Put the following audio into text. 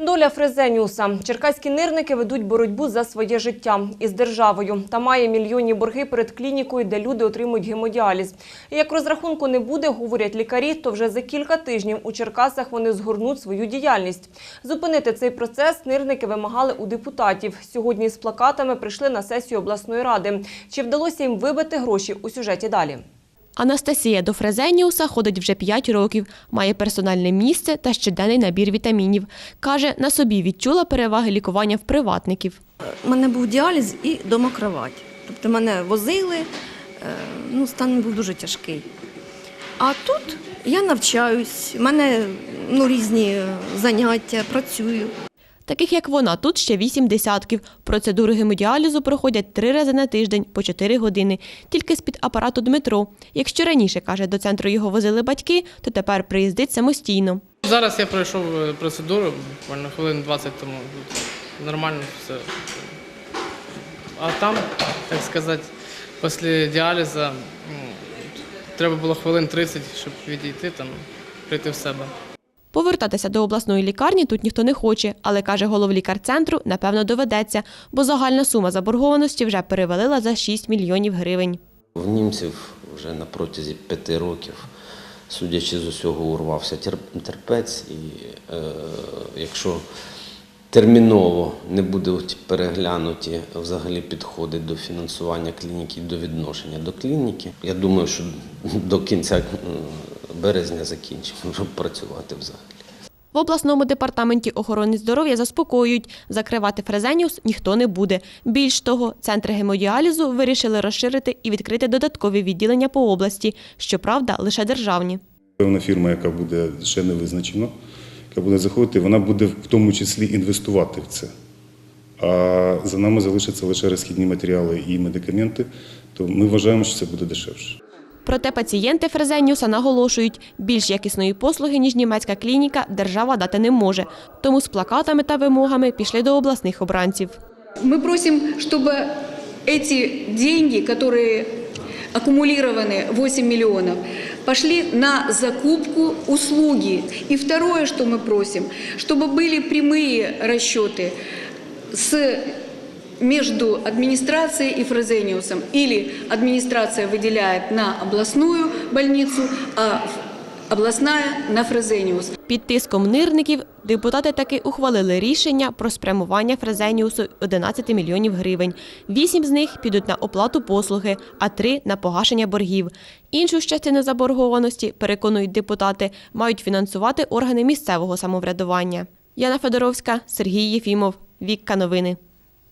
Доля Фрезеніуса. Черкаські нирники ведуть боротьбу за своє життя із державою та має мільйонні борги перед клінікою, де люди отримують гемодіаліз. Як розрахунку не буде, говорять лікарі, то вже за кілька тижнів у Черкасах вони згорнуть свою діяльність. Зупинити цей процес нирники вимагали у депутатів. Сьогодні з плакатами прийшли на сесію обласної ради. Чи вдалося їм вибити гроші у сюжеті далі? Анастасія до Фрезеніуса ходить вже 5 років, має персональне місце та щоденний набір вітамінів. Каже, на собі відчула переваги лікування в приватників. У мене був діаліз і дома кровать. Тобто мене возили, е, ну, стан був дуже тяжкий. А тут я навчаюсь, в мене ну, різні заняття, працюю. Таких як вона, тут ще вісім десятків. Процедури гемодіалізу проходять три рази на тиждень по 4 години, тільки з-під апарату Дмитро. Якщо раніше, каже, до центру його возили батьки, то тепер приїздить самостійно. Зараз я пройшов е, процедуру, буквально хвилин 20 тому. Нормально все. А там, так сказати, після діалізу треба було хвилин 30, щоб відійти, там, прийти в себе. Повертатися до обласної лікарні тут ніхто не хоче, але каже головлікар центру, напевно, доведеться, бо загальна сума заборгованості вже перевалила за 6 мільйонів гривень. В німців вже на протязі п'яти років, судячи з усього, урвався терпець, і е, якщо терміново не будуть переглянуті взагалі підходи до фінансування клініки, до відношення до клініки, я думаю, що до кінця березня закінчимо вже працювати взагалі. В обласному департаменті охорони здоров'я заспокоюють, закривати Фрезеніус ніхто не буде. Більш того, центри гемодіалізу вирішили розширити і відкрити додаткові відділення по області, щоправда, лише державні. Певна фірма, яка буде ще не визначена, яка буде заходити, вона буде в тому числі інвестувати в це. А за нами залишаться лише розхідні матеріали і медикаменти, то ми вважаємо, що це буде дешевше. Проте пацієнти Фрезеніуса наголошують, більш якісної послуги, ніж німецька клініка, держава дати не може. Тому з плакатами та вимогами пішли до обласних обранців. Мы просим, чтобы эти деньги, которые аккумулированы 8 миллионов, пошли на закупку услуги. И второе, что мы просим, чтобы были прямые расчеты с между администрацией и Фрезениусом. Или администрация выделяет на областную больницу, а областная на Фрезениус. Під тиском нирників депутати таки ухвалили рішення про спрямування Фрезеніусу 11 мільйонів гривень. Вісім з них підуть на оплату послуги, а три – на погашення боргів. Іншу частину заборгованості, переконують депутати, мають фінансувати органи місцевого самоврядування. Яна Федоровська, Сергій Єфімов. Вікка новини.